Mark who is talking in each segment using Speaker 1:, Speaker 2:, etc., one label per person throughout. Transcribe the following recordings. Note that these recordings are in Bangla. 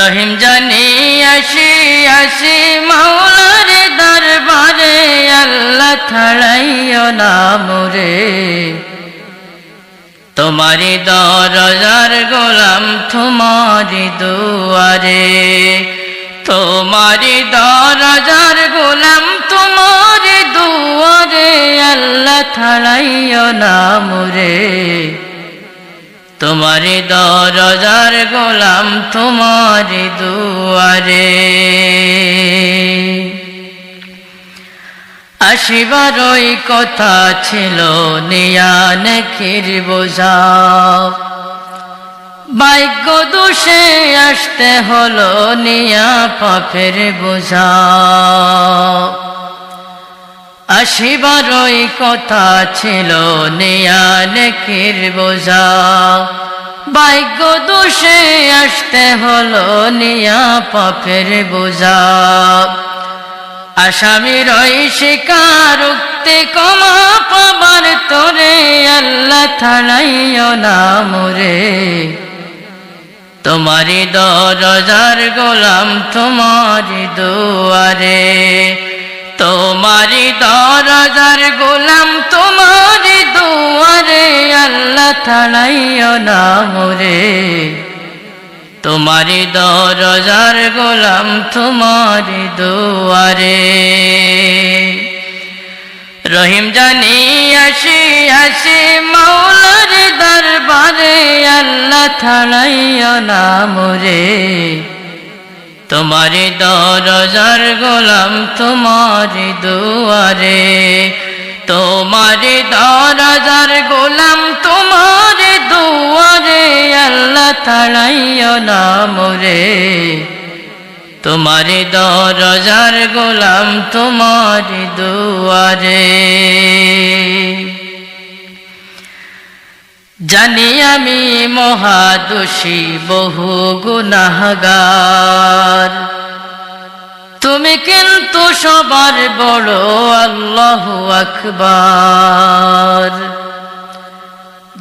Speaker 1: রহিম জানি আসি আসি মাওলার দরবারে, আল্লাহ ছাড়াইও না মোরে। তোমারি দরজার গোলাম তোমারি দুয়ারে। তোমারি দরজার গোলাম তোমারি দুয়ারে, আল্লাহ ছাড়াইও না মোরে। তোমারি দরজার গোলাম তোমারি দুয়ারে। আসিবার ওই কথা ছিল নিয়ান খির বোঝা। ভাগ্য দোষে আসতে হলো, নিয়া পাপের বোঝা। আসিবার ওই কথা ছিল নিয়ান খির বোঝা। ভাগ্য দোষে আসতে হলো নিয়া পাপের বোঝা। আসামির ওই শিকার, উক্তি কমা পাবার তোরে আল্লাহ থানাইও না মোরে। তোমারি দরজার গোলাম তোমারি দুয়ারে। তোমারি দরজার গোলাম তোমারি দুয়ারে আল্লাহ থানাইও না মোরে। তোমারি দরজার গোলাম তোমারি দুয়ারে। রহিম জানি আসি আসি মাওলার দরবারে, আল্লাহ থানাইও না মোরে। তোমারি দরজার গোলাম তোমারি দুয়ারে। তোমারি দরজার গোলাম তোমারি দুয়ারে, আল্লাহ তাড়াইও না মোরে। তোমারি দরজার গোলাম তোমারি দুয়ারে। জানি আমি মহাদোষী, বহু গুনাহগার। তুমি কিন্তু সবার বড় আল্লাহ আকবার।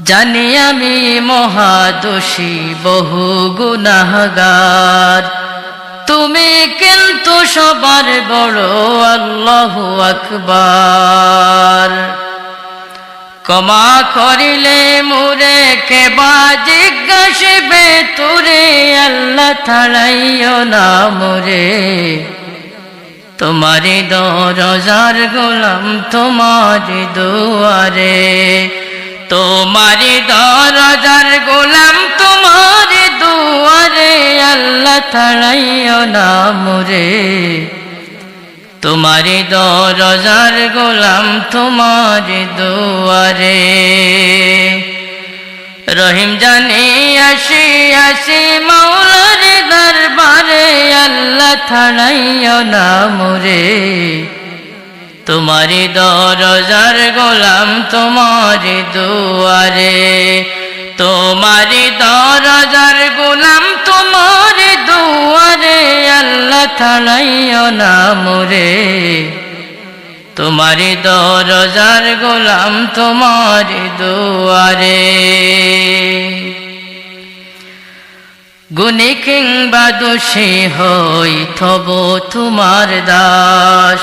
Speaker 1: জানি আমি মহাদোষী, বহু গুনাহগার। তুমি কিন্তু সবার বড় আল্লাহ আকবার। ক্ষমা করিলে মুরে কে বা জিজ্ঞাসবে? তোরে আল্লাহ থাড়াইও না মুরে। তোমারি দরজার গোলাম তোমারি দুয়ারে। তোমারি দরজার গোলাম তোমারি দুয়ারে। আল্লাহ থাড়াইও না মুরে। তোমারি দরজার গোলাম, তোমারি দুয়ারে। রহিম জানি আসি আসি মৌলার দরবারে, আল্লাহ থানাইও না মুরে। তোমারি দরজার গোলাম, তোমারি দুয়ারে। তোমারি দরজার থানাইও না মুরে। তোমারি দরজার গোলাম তোমারি দুয়ারে। গুণী কিংবা দোষী হই থব তোমার দাস।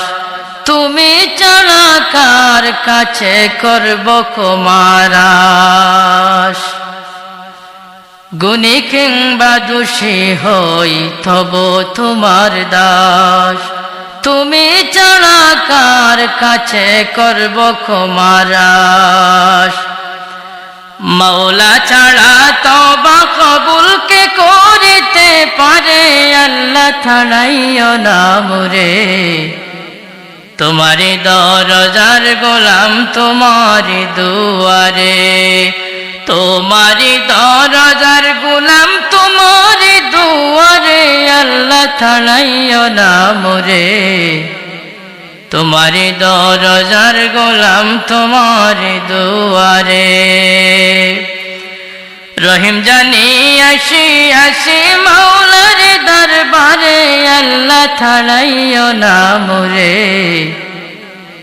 Speaker 1: তুমি ছাড়া কার কাছে করব কুমারাস গুণী কিংবা দোষী হই থব তোমার দাস। তুমি ছাড়া কার কাছে করব কুমারাস মৌলা ছাড়া তবা কবুল কে করিতে পারে? আল্লাহ ছাড়াইও না মুরে। তোমারি দরজার গোলাম তোমারি দুয়ারে। তোমারি ছাড়াইও না মুরে। তোমারি দরজার গোলাম তোমারি দুয়ারে। রহিম জানি আসি আসি মাওলার দরবারে, আল্লাহ ছাড়াইও না মুরে।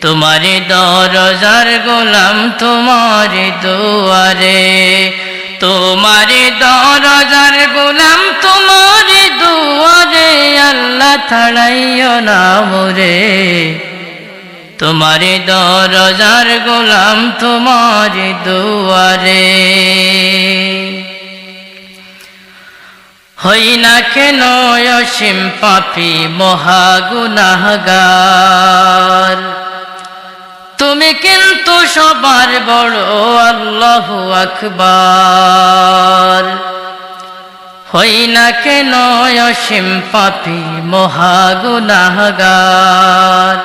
Speaker 1: তোমারি দরজার গোলাম তোমারি দুয়ারে। তোমারি দরজার গোলাম তোমারি থাড়াইও না মোরে। তোমার দরজার গোলাম তোমার দুয়ারে। হই না কেন অসীম পাপি মহাগুনাহগার। তুমি কিন্তু সবার বড় আল্লাহ আকবার। হই না কেন অসীম পাপি মহাগুনাহগার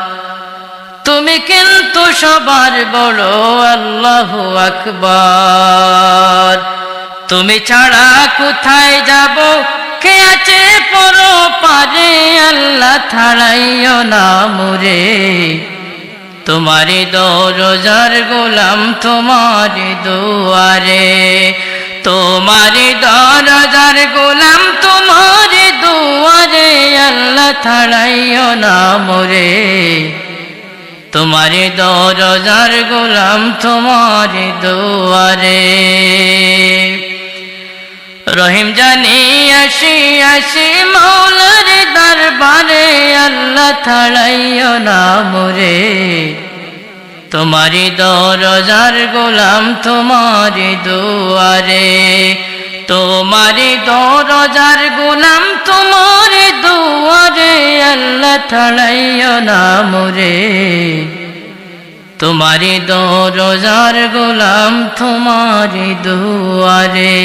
Speaker 1: তুমি কিন্তু সবার বড় আল্লাহ আকবার। তুমি ছাড়া কোথায় যাব? কে আছে পর পারে আল্লাহ ছাড়াইও না মুরে। তোমারি দরজার গোলাম তোমারি দুয়ারে। তোমারি দরজার গোলাম তোমার দুয়ারে, আল্লাহ ছাড়াইও না মোরে। তোমারি দরজার গোলাম তোমারি দুয়ারে। রহিম জানি আসি আসি মৌলার দরবারে, আল্লাহ থাড়াইও না মোরে। তোমারি দরজার গোলাম তোমারি দুয়ারে। তোমারি দরজার গুলাম তোমার দুয়ারে আল্লাহ থাড়াইও না মোরে তোমারি দরজার গুলাম তোমার দুয়ারে।